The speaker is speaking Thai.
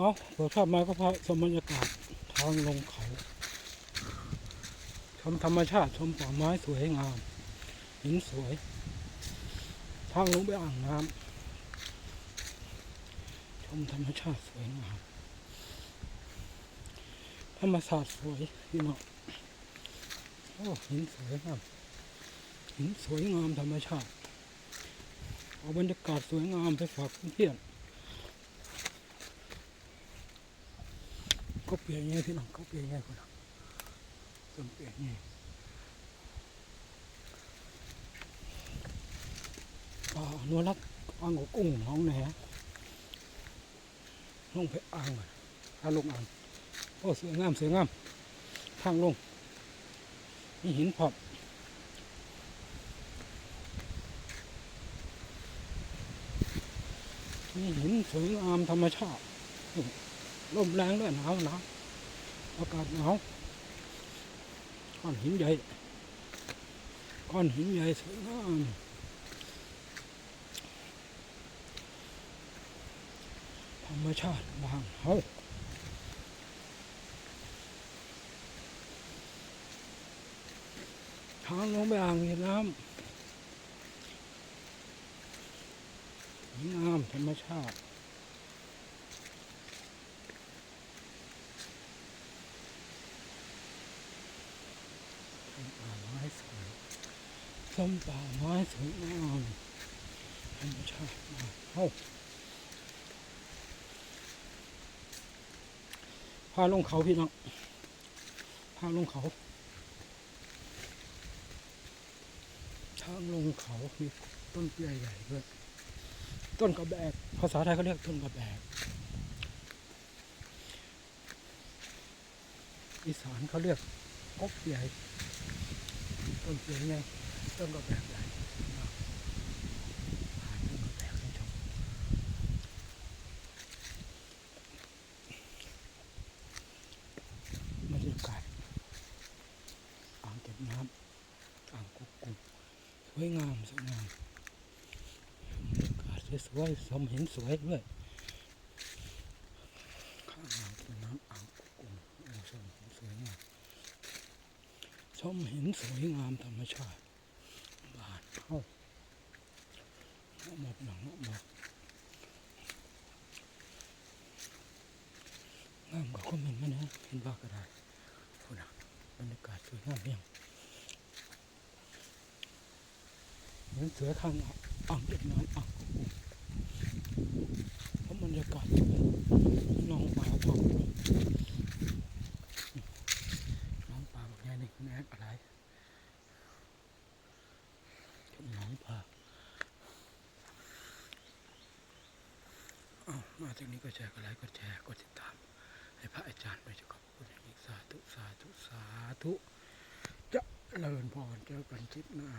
เอาเปิดภาพมาก็พาชมบรรยากาศทางลงเขา ชมธรรมชาติชมป่าไม้สวยงามหินสวย ทางลงไปอ่างน้ำชมธรรมชาติสวยงามธรรมศาสตร์สวยพี่น้องโอ้หินสวยงามหินสวยงามธรรมชาติเอาบรรยากาศสวยงามไปฝากเพื่อน ก็เปลี่ยนไงพี่น้องก็เปลี่ยนไงคนละต้นเปลี่ยนไงป่าอนุรักอ่างกุ้งน้องแหนลงไปอ่างก่อนถ้าลงอ่างโอ้สวยงามสวยงามทางลงมีหินพอบมีหินสวยงามธรรมชาติ ลมแรงด้วยหนาวหนาวอากาศหนาวก้อนหินใหญ่ก้อนหินใหญ่สวยงามธรรมชาติบางเฮาทางลงไปอ่างเก็บน้ำงามธรรมชาติ ต้นป่าไม้สวยต้นป่าไม้สวยงามธรรมชาติมากเฮ้าพาลงเขาพี่น้องพาลงเขา ทางลงเขามีต้นใหญ่ๆด้วยต้นกระแบก ภาษาไทยเขาเรียกต้นกระแบก อีสานเขาเรียกกบใหญ่ ต้นเสียงไงต้นกระแบกใหญ่หาต้นกระแบกให้ชมบรรยากาศอ่างเก็บน้ำอ่างกุกกุงสวยงามสวยงามบรรยากาศสวยๆสมเห็นสวยด้วยข้างอ่างเป็นน้ำอ่างกุ้งโอ้ชมเห็นสวยงาม ชมเห็นสวยงามธรรมชาติบานเข้าหมอกหนังหมอกงามกว่าคอมเมนต์มานะเห็นว่าก็ได้คุณนะบรรยากาศสวยงามเพียงเห็นเสือข้างอ่างเก็บน้ำอ่างเพราะบรรยากาศน้องปลาทอน้องปลา บอกไงนี่แอะไรน้องผักมาถึงนี้ก็แชร์ก็ไลค์ก็แชร์ก็ติดตาม ให้พระอาจารย์ไปจะขอบคุณอย่างยิ่งสาธุสาธุสาธุจะเลินพรเจอกันคลิปหน้า